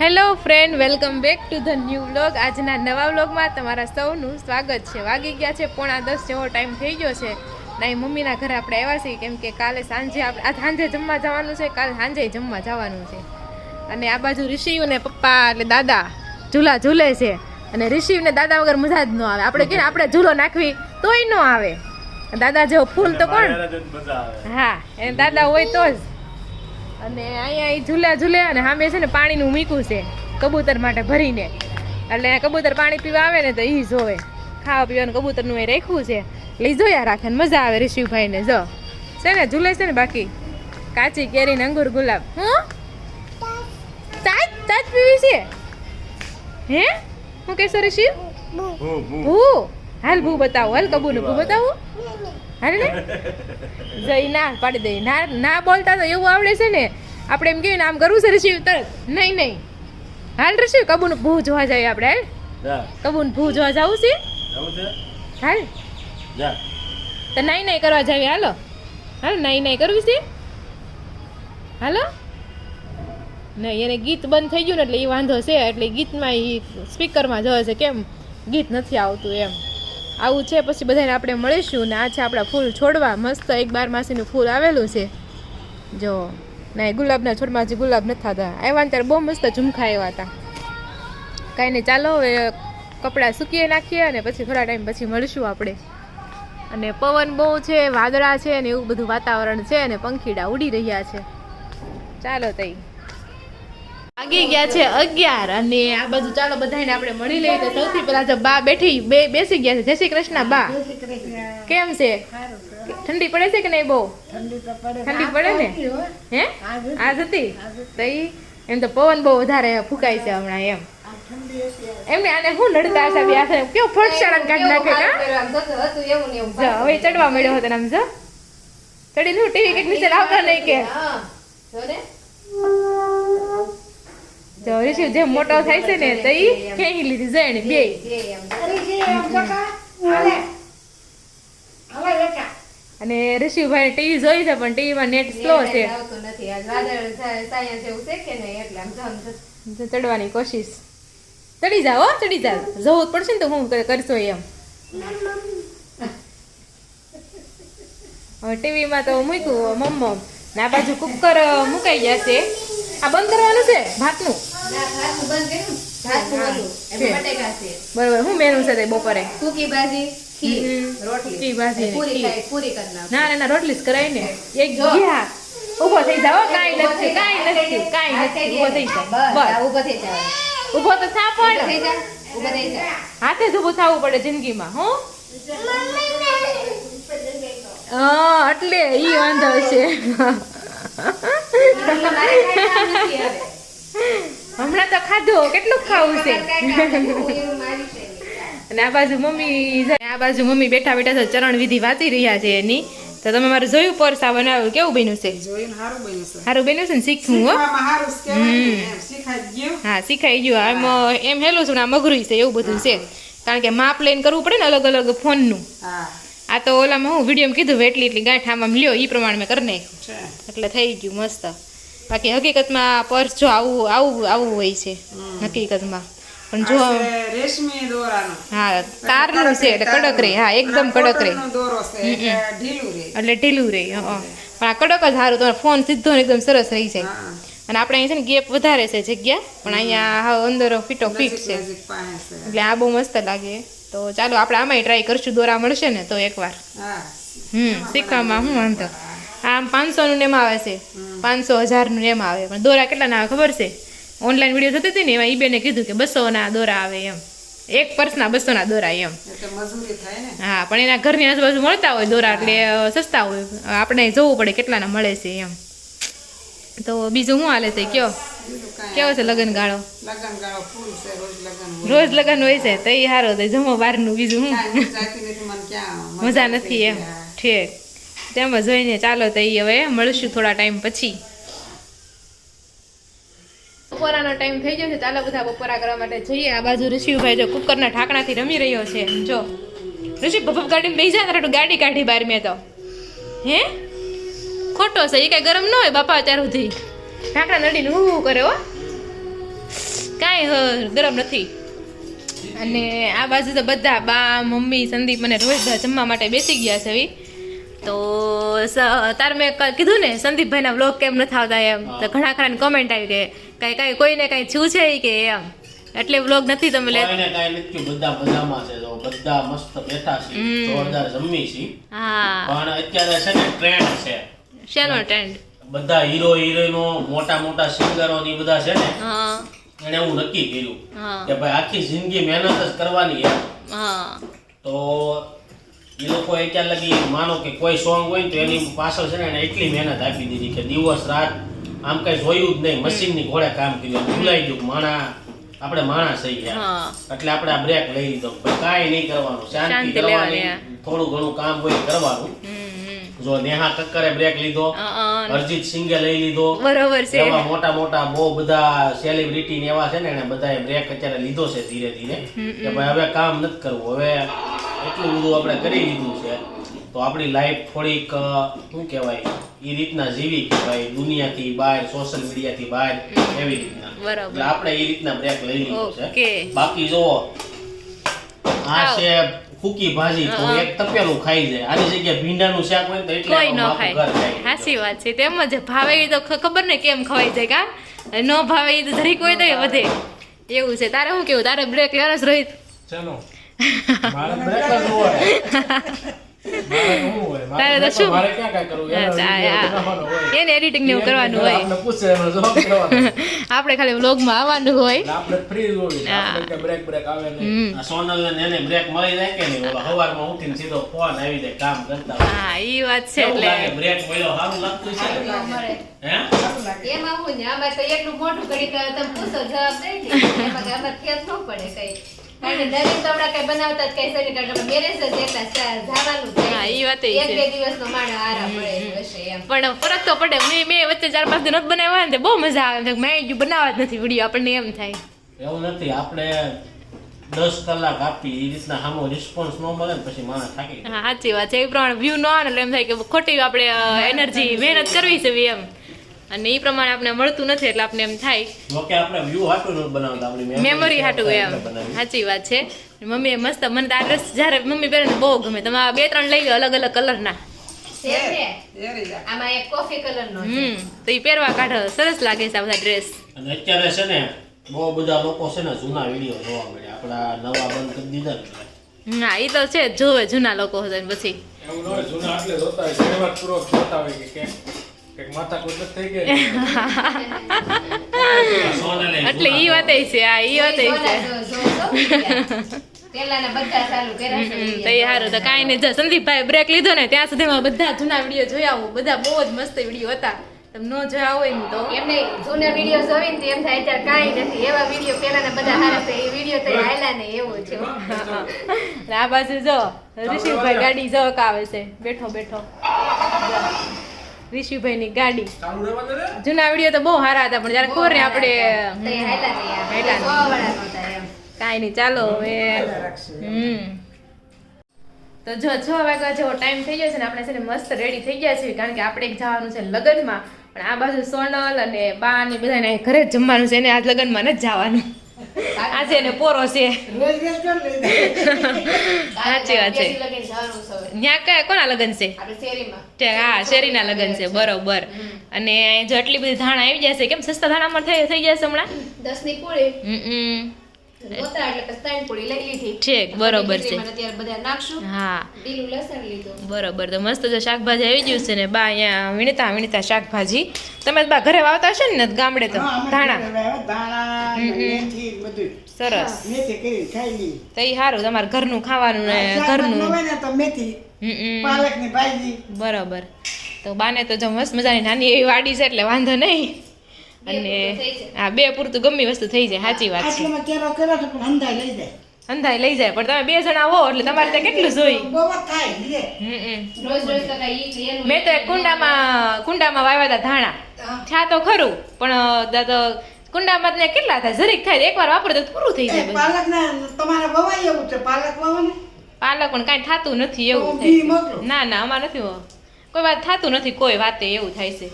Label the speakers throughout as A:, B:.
A: Hello friend welcome back to the new vlog. આજના નવા વ્લોગમાં તમારા સૌનું સ્વાગત છે. વાગી ગયા છે પોણા દસ જેવો ટાઈમ થઈ ગયો છે. ના મમ્મીના ઘરે આપણે આવ્યા છીએ કેમ કે કાલે સાંજે આપણે આ સાંજે જમવા જવાનું છે કાલે સાંજે જમવા જવાનું છે. અને આ બાજુ ઋષિ ને પપ્પા એટલે દાદા ઝૂલા ઝૂલે છે. અને ઋષિ ને દાદા વગર મજા જ ન આવે. આપણે કે આપણે ઝૂલો નાખવી તોય ન આવે. દાદા જેવો ફૂલ તો કોણ? હા એને દાદા હોય તો જ. અને અહીંયા ઈ ઝૂલા ઝૂલે અને સામે છે ને પાણીનું મીકું છે કબૂતર માટે ભરીને. એટલે કબૂતર પાણી પીવા આવે ને તો એ જોવે. ખાવા પીવાનું કબૂતરનું એ રાખ્યું છે. એટલે જોયા રાખે ને મજા આવે ઋષિભાઈને જો. છે ને ઝૂલે છે ને બાકી. કાચી કેરી ને અંગુર ગુલાબ. હું? તાજ તાજ પીવી છે? હે? હું કહેશો ઋષિ? ભૂ હાલ ભૂ બતાવો હાલ કબૂનું ભૂ બતાવું. હાલ ને? જઈ ના પાડી દઈ ના ના બોલતા તો એવું આવડે છે ને. આપણે એમ કહીએ ને આમ કરવું છે ઋષિ તરત. નહીં નહીં. હાલ ઋષિ કબૂનું ભૂ જોવા જાય આપણે હાલ. કબૂન ભૂ જોવા જવું છે? હાલ. તો નહીં નહીં કરવા જાવી હાલો. હાલ નહીં નહીં કરવી છે? હાલો. નહીં એને ગીત બંધ થઈ ગયું ને એટલે એ વાંધો છે એટલે ગીતમાં એ સ્પીકરમાં જોવે છે કેમ? ગીત નથી આવતું એમ. આવું છે, પછી બધાને આપણે મળીશું ને આ છે આપણા ફૂલ છોડવા. મસ્ત એક બાર માસીનું ફૂલ આવેલું છે. જો, ના ગુલાબના છોડમાં હજી ગુલાબ નથી થતા. આવ્યા ને ત્યારે બહુ મસ્ત ઝુમખા આવ્યા હતા. કાંઈ નહીં, ચાલો હવે કપડાં સૂકીએ નાખીએ અને પછી થોડા ટાઈમ પછી મળીશું આપણે. અને પવન બહુ છે, વાદળા છે ને એવું બધું વાતાવરણ છે અને પંખીડા ઉડી રહ્યા છે. ચાલો તઈ. વાગી ગયા છે અગિયાર અને આ બધું ચાલો બધાને આપણે મળી લઈએ તો સૌથી પહેલા તો બા બેઠી બે બેસી ગયા છે. જય શ્રી કૃષ્ણ બા. કેમ છે? ઠંડી પડે છે કે નહીં બહુ? ઠંડી પડે. ને? હે. આજ હતી. તો એમ તો પવન બહુ વધારે ફૂંકાય છે હમણાં એમ. એમને આને શું નડતા હતા બે હાથે? કેવું ફટશાળા કાઢી નાખે કા હવે ચડવા મળ્યો હતો આમ જો. ચડી નું ટીવી કેટલી નીચે લાવતા નહીં કે? જો ઋષિ જેમ મોટો થાય છે ને તો ઈ ખેંચી લીધી જણી બે અને ઋષિભાઈ ટીવી જોઈ છે પણ ટીવીમાં નેટ સ્લો છે. ચડવાની કોશિશ. ચડી જાઓ હો, ચડી જાવ જવું જ પડશે ને તો હું કરશો એમ. હવે ટીવીમાં તો મૂક્યું મમ્મો. ને આ બાજુ કુકર મુકાઈ જશે આ બંધ કરવાનું છે? ભાતનું? બરોબર. હું મેનુ છે બપોરે?
B: કુકી ભાજી રોટલી.
A: ભાજી
B: પૂરી
A: ખીર.
B: ખાઈ પૂરી કરી નાખો.
A: ના ના રોટલી જ કરાય ને. એક ગયા ઊભો થઈ જાવ કાંઈ નથી કાંઈ નથી કાંઈ નથી ઊભો થઈ
B: બસ,
A: જાવ બસ
B: ઊભો થઈ જાવ.
A: ઊભો તો થા
B: ઊભો થઈ જા, ઊભો થઈ જા.
A: હાથે જ ઊભો થવું પડે જિંદગીમાં હો? હા એટલે ઈ વાંધો છે. હમણાં તો ખાધો કેટલું ખાવું છે. અને આ બાજુ મમ્મી આ બાજુ મમ્મી બેઠા બેઠા તો ચરણ વિધિ વાંચી રહ્યા છે એની. તો તમે મારું જોયું પરસા બનાવ્યું કેવું બન્યું છે. સારું બન્યું છે. ને શીખવું હો.
C: એમ.
A: હા શીખાઈ ગયું. આમ એમ હેલું છું ને આ મગરું છે એવું બધું છે. કારણ કે માપ લઈને કરવું પડે ને અલગ અલગ ફોનનું.
C: હા,
A: આ તો ઓલામાં હું વીડિયો કીધું એટલી એટલી ગાંઠ આમ લ્યો એ પ્રમાણે મેં કરી નાખ્યું. એટલે થઈ ગયું મસ્ત. બાકી હકીકતમાં પર્સ જો આવું આવું આવું હોય છે હકીકતમાં. પણ જો
C: રેશમી દોરાનો.
A: હા તારનું છે એટલે કડક રહે હા એકદમ કડક રહે
C: કોટનનો એટલે ઢીલું રહે.
A: એટલે હં પણ આ કડક જ સારું તમારો ફોન સીધો ને એકદમ સરસ રહી જાય. અને આપણે અહીં છે ને ગેપ વધારે છે જગ્યા પણ અહીંયા હા અંદર ફીટો ફીટ છે. એટલે આ બહુ મસ્ત લાગે. તો ચાલો આપણે આમાંય ટ્રાય કરશું. દોરા મળશે ને તો એકવાર. હમ શીખવામાં શું વાંધો? આમ પાંચસોનું નેમ આવે છે. પાંચસો હજારનું નેમ આવે. પણ દોરા કેટલાના આવે ખબર છે? ઓનલાઈન વીડિયો થતી હતી ને એમાં ઈબેને કીધું કે બસોના દોરા આવે એમ. એક પર્સના બસોના દોરા એમ. હા પણ એના ઘરની આજુબાજુ મળતા હોય દોરા એટલે સસ્તા હોય. આપણે જોવું પડે કેટલાના મળે છે એમ. તો બીજું શું હાલે છે કયો. કેવો છે લગન ગાળો?
C: લગનગાળો ફૂલ છે, રોજ લગન હોય.
A: રોજ લગન હોય છે? તો એ સારો તો જમો બહારનું બીજું
C: ક્યાં
A: મજા નથી એમ.
C: હા.
A: ઠીક. તેમાં જોઈને ચાલો તો એ હવે મળશું થોડા ટાઈમ પછી. બપોરાનો ટાઈમ થઈ ગયો છે ચાલો બધા બપોરા કરવા માટે જઈએ. આ બાજુ ઋષિભાઈ જો કુકરના ઢાંકણાથી રમી રહ્યો છે. જો. ઋષિ ભપ ગાડી બેસી જાય તારું ગાડી કાઢી બહાર મેં તો. હે? ખોટો છે એ કઈ ગરમ ન હોય બાપા અત્યાર સુધી. ઢાંકણા નડીને હું કરે હો? કાંઈ હ- ગરમ નથી. અને આ બાજુ તો બધા બા મમ્મી સંદીપ અને રોહિતભાઈ જમવા માટે બેસી ગયા છે તો તાર મેં ક- કીધું ને સંદીપભાઈના વ્લોગ કેમ નથી આવતા એમ. તો ઘણા ખરાની કોમેન્ટ આવી કે કાંઈ કાંઈ કોઈને કાંઈ છું છે કે એમ. એટલે વ્લોગ નથી તમે લે
D: બધા મજામાં છે. તો બધા મસ્ત બેઠા છે. જોરદાર જમી છે.
A: હા.
D: પણ અત્યારે છે ને ટ્રેન્ડ છે.
A: શેનો ટ્રેન્ડ
D: બધા હીરો હિરોઈનો મોટા મોટા સિંગરો ને બધા છે ને એને એવું નક્કી કર્યું કે ભાઈ આખી જિંદગી મહેનત જ કરવાની એમ તો એ લોકો અત્યાર લગી માનો કે કોઈ સોંગ હોય ને તો એની પાછળ છે ને એને એટલી મહેનત આપી દીધી કે દિવસ રાત આમ કઈ જોયું જ નહીં મશીનની ઘોડે કામ કર્યું. ભૂલાઈ ગયું માણા આપણે માણસ થઈ ગયા. એટલે આપણે આ બ્રેક લઈ લીધો. કાંઈ નહીં કરવાનું. શાંતિ કરવાની. થોડું ઘણું કામ હોય કરવાનું. જો નેહા કક્કરે બ્રેક લીધો અરજીત સિંઘે લઈ લીધો.
A: બરોબર છે.
D: એવા મોટા મોટા બહુ બધા સેલિબ્રિટી ને એવા છે ને એને બધાએ બ્રેક અત્યારે લીધો છે ધીરે ધીરે. કે ભાઈ હવે કામ નથી કરવું હવે એટલું બધું આપણે કરી લીધું છે. તો આપણી લાઈફ થોડીક શું કહેવાય એ રીતના જીવી કે ભાઈ દુનિયાથી બહાર સોશિયલ મીડિયાથી બહાર એવી રીતના.
A: બરાબર.
D: એટલે આપણે એ રીતના બ્રેક લઈ લીધો છે. બાકી જો આ. છે ફૂકી ભાજી તો એક તપેલું ખાઈ જાય. આની જગ્યાએ ભીંડાનું શાક હોય તો એટલે
A: કોઈ ન ખાય. સાચી વાત છે. તેમ જ ભાવે એ તો ખબર ને કેમ ખવાઈ જાય કા? ન ભાવે એ તો જરીક હોય તો એ વધે. એવું છે. તારે શું કેવું? તારે બ્રેક લેવાનો જ રોહિત?
E: ચલો. મારે બ્રેક જ હોય.
A: તારે તો શું?
E: એનો
A: એડિટિંગ ને એવું કરવાનું હોય.
E: આપણે ખાલી એનો
A: માં ખાલી વ્લોગમાં આવવાનું હોય.
E: આપણે.
A: હા.
E: આપણે કાંઈ break break આવે નહીં.
D: સોનલ ને એને બ્રેક મળી જાય કે નહીં? ઓલો સવારમાં ઉઠીને સીધો ફોન આવી જાય કામ કરતા
A: હા એ વાત છે એટલે.
D: બ્રેક મળ્યો? સારું લાગતું છે હે?
B: એમાં હું ને આમાં તો એટલું મોટું કરી તમે પૂછો જવાબ એમાં આમાં ખેત ન પડે કઈ. કારણ કે દરેક તો કઈ બનાવતા જ કઈ સરી કાઢે મેરેજ જ એટલા જવાનું
A: હા, એ વાત એ
B: એક બે દિવસનો માણસ આરામ પડે હશે એમ.
A: પણ ફરક તો પડે. મેં મેં વચ્ચે ચાર પાંચ દિન નથી બનાવ્યા ને બહુ મજા આવે. મેં કીધું બનાવવા જ નથી વીડિયો આપણને એમ થાય.
D: એવું નથી. આપણે દસ કલાક આપી એ રીતના સામો રિસ્પોન્સ ન મળે ને પછી માણસ થાકી
A: હા સાચી વાત છે. એ પ્રમાણે વ્યૂ ન આવે એટલે એમ થાય કે ખોટી આપણે એનર્જી મહેનત કરવી છે એમ. અને એ પ્રમાણે આપણે મળતું નથી એટલે આપણે એમ થાય.
D: જોકે આપણે વ્યૂ હાટું નથી બનાવતા આપણી
A: મેમરી હાટું એમ. સાચી વાત છે. મમ્મીએ મસ્ત મને આ ડ્રેસ જ્યારે મમ્મી પહેરે બહુ ગમે. તમે આ બે ત્રણ લઈ લો અલગ અલગ કલરના.
B: આમાં એક કોફી
A: હમ તો એ પહેરવા કાઢો. સરસ લાગે છે આ બધા ડ્રેસ
D: અને અત્યારે છે ને બહુ બધા લોકો છે ને જૂના વીડિયો જોવા મળે આપણા નવા બંધ કરી દીધા ને.
A: એ તો છે જ જોવે જૂના લોકો હતા પછી.
E: એવું ન જૂના એટલે જોતા હોય, પૂરો જોતા હોય કે
A: એટલે ઈ વાત છે આ ઈ વાત છે.
B: પેલાના બધા ચાલુ કર્યા છે
A: હમ, તો કાંઈ નહીં. જો સંદીપભાઈ બ્રેક લીધો ને ત્યાં સુધીમાં બધા જૂના વીડિયો જોયા આવું બધા બહુ જ મસ્ત વીડિયો હતા. તમે ન જોયા હોય ને તો.
B: એમને જૂના વીડિયો જોઈ ને એમ થાય અત્યારે કાંઈ નથી. એવા વીડિયો પેલાના બધા સારા છે. એ વીડિયો તો હાયલા ને એવો છે.
A: આ બાજુ જો ઋષિભાઈ ગાડી જવક આવે છે. બેઠો બેઠો. ઋષિભાઈ ની ગાડી જૂના વીડિયો તો બહુ સારા હતા પણ જયારે ખબર ને આપણે કાંઈ નહીં ચાલો હવે હમ. તો જો છ વાગ્યા જેવો ટાઈમ થઈ ગયો છે ને આપણે છે ને મસ્ત રેડી થઈ ગયા છીએ કારણ કે આપણે એક જવાનું છે લગ્નમાં. પણ આ બાજુ સોનલ અને બા ને બધાને ઘરે જ જમવાનું છે એને આજ લગ્નમાં નથી જવાનું. આજે ને પોરો છે. સાચી વાત છે.
B: છે.
A: ત્યાં કયા કોના લગ્ન છે? હા શેરીના લગ્ન છે બરોબર. અને જો એટલી બધી ધાણા આવી જશે કેમ સસ્તા ધાણામાં માં થઈ જશે હમણાં?
B: દસની પૂરી
A: હમ. ઠીક બરોબર છે.
B: ખીચડીમાં અત્યારે બધા નાખશું.
A: હા. બરોબર તો મસ્ત જો શાકભાજી આવી ગયું છે ને બા અહીંયા વીણતા વીણતા શાકભાજી. તમે બા ઘરે વાવતા હશે ને ગામડે તો? ધાણા. સરસ.
F: મેથી કરી
A: તો એ સારું તમારે ઘરનું ખાવાનું ને ઘરનું.
F: હોય તો મેથી
A: હમ
F: પાલકની ભાજી.
A: બરોબર. તો બાને તો જો મસ્ત મજાની નાની એવી વાડી છે એટલે વાંધો નહીં. અને. હા બે પૂરતું ગમે વસ્તુ થઈ જાય સાચી વાત છે.
F: આટલામાં કેરો કર્યો તો પણ અંધાઈ લઈ જાય.
A: અંધાઈ લઈ જાય પણ તમે બે જણા હો એટલે તમારે ત્યાં કેટલું જોઈ?
F: બહુ જ થાય લે.
A: હમ
B: રોજ રોજ તો કાંઈ ઈ એનું
A: મેં તો કુંડામાં કુંડામાં વાવ્યા હતા ધાણા. થયા તો ખરું પણ કુંડામાં ત્યાં કેટલા થાય? જરીક થાય એકવાર વાપરો તો પૂરું થઈ જાય
F: પાલક તમારે વવાય એવું છે પાલક વાવો
A: પાલક પણ કાંઈ થતું નથી એવું થાય. ના ના અમારે નથી હો. કોઈ વાત થતું નથી કોઈ વાતે એવું થાય છે.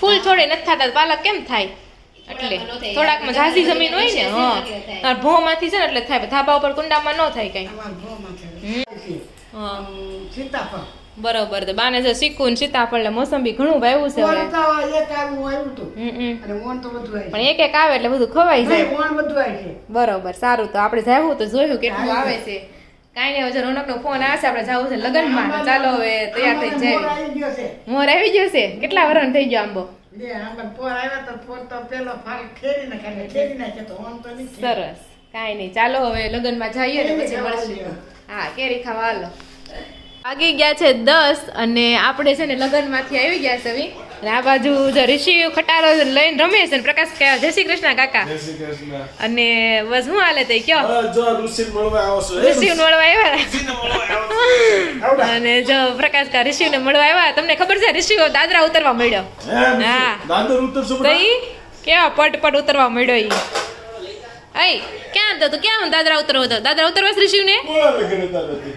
A: ફૂલ છોડે નથી થતા પાલક કેમ થાય? એટલે
B: થોડાકમાં
A: ઝાઝી જમીન હોય ને હા. ભો માંથી છે ને એટલે થાય ધાબા ઉપર કુંડામાં ન થાય કઈ.
F: સીતાફળ.
A: બરોબર તો બાને જો શીખવું ને સીતાફળ ને મોસંબી ઘણું વાવ્યું છે પણ એક એક આવે એટલે બધું
F: ખવાય
A: જાય. બરોબર સારું તો આપણે જાવું તો જોયું કેટલું આવે છે. કાંઈ નહીં હવે રોનકનો ફોન આવશે છે આપણે જવું છે લગ્નમાં ચાલો હવે તૈયાર થઈ જાય. મોર આવી ગયો છે. કેટલા વરણ થઈ ગયો આંબો. સરસ. કાંઈ નહીં ચાલો હવે લગ્નમાં જઈએ ને પછી મળશું. હા કેરી ખાવા હાલો વાગી ગયા છે દસ અને આપણે છે ને લગ્નમાંથી આવી ગયા છે આ બાજુ જો ઋષિ ખટારો લઈને રમે છે ને પ્રકાશ કહેવા જય શ્રી કૃષ્ણ કાકા
E: જય શ્રી કૃષ્ણ
A: અને બસ હું હાલે તઈ કયો
E: ઋષિ મળવા?
A: ઋષિ આવ્યા. અને જો પ્રકાશ કા ઋષિને મળવા આવ્યા તમને ખબર છે ઋષિ દાદરા ઉતરવા મળ્યો
E: હા. દાદર ઉતરશો
A: તો
E: બેટા?
A: કેવા પટ પટ ઉતરવા મળ્યો ઈ અય ક્યાં હતો તું ક્યાં દાદરા ઉતરવો હતો દાદરા ઉતરવા
E: હતા નથી?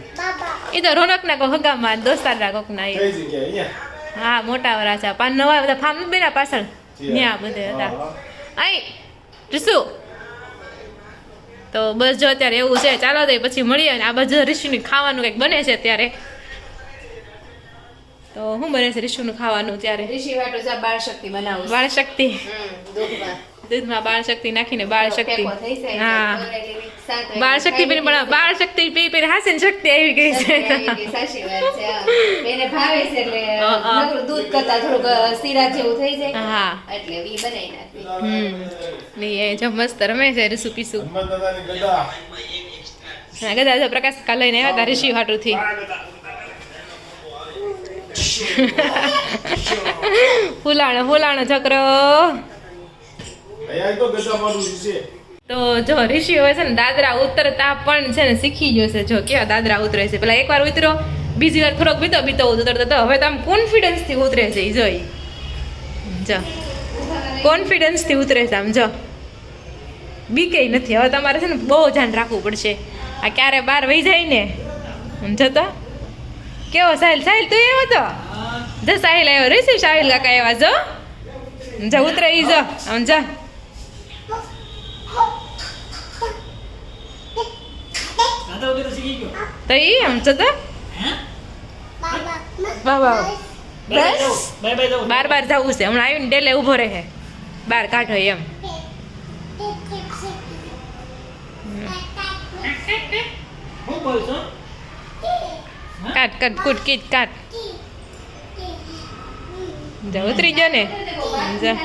A: એ તો રોનકના કો હગામાં દોસ્તારના કોકના ઈ.
E: કઈ જગ્યાએ? અહીંયા?
A: હા મોટા વરાછા પાન નવા બધા ફાર્મ બેના પાછળ? ત્યાં બધે હતા.
E: આઈ
A: આય તો બસ જો અત્યારે એવું છે ચાલો તો પછી મળીએ અને આ બધું ઋષિનું ખાવાનું કંઈક બને છે ત્યારે તો શું બને છે ઋષિનું ખાવાનું ત્યારે
B: ઋષિ વાટો જા બાળ શક્તિ બનાવું છું.
A: બાળ શક્તિ
B: હમ, દૂધમાં.
A: દૂધમાં બાળ શક્તિ નાખીને બાળ શક્તિ હા. બાળ શક્તિ પીને પણ બાળ શક્તિ પી પીને હાસીન શક્તિ આવી ગઈ છે.
B: એને ભાવે છે એટલે દૂધ કરતા થોડુંક શીરા જેવું થઈ જાય.
A: હા.
B: એટલે વી બનાવી
A: હમ. ની એ જો મસ્ત રમે છે રીસુ પીસુ. હા ગદા જો પ્રકાશ કા લઈને આવ્યા હતા ઋષિ હાટુથી. ફૂલાણો ફૂલાણો છોકરો.
E: અહીંયા તો
A: જો ઋષિ હોય છે ને દાદરા ઉતરતા પણ છે ને શીખી ગયો છે. જો કેવા દાદરા ઉતરે છે. પેલા એકવાર ઉતરો, બીજી વાર થોડોક બીતો બીતો ઉતરતો તો હવે તો આમ કોન્ફિડન્સથી ઉતરે છે ઈ જોઈ જો. કોન્ફિડન્સથી ઉતરે છે આમ જો. બીકે નથી. હવે તમારે છે ને બહુ ધ્યાન રાખવું પડશે. આ ક્યારે બહાર વહી જાય ને? જતો કેવો સાહિલ? સાહિલ, તું એવો તો? જો સાહિલ આવ્યો. રે સાહિલ કાકા એવા જો. જા ઉતરે ઈ જો. આમ જા. તો એ એમ છતાં બાબા બસ? બાર બાર જવું છે. હમણાં આવીને ડેલે ઊભો રહે. બાર કાઢો એમ. કાટ કાટ કૂટ કીટ કાટ. જા ઉતરી ગયો ને. જા.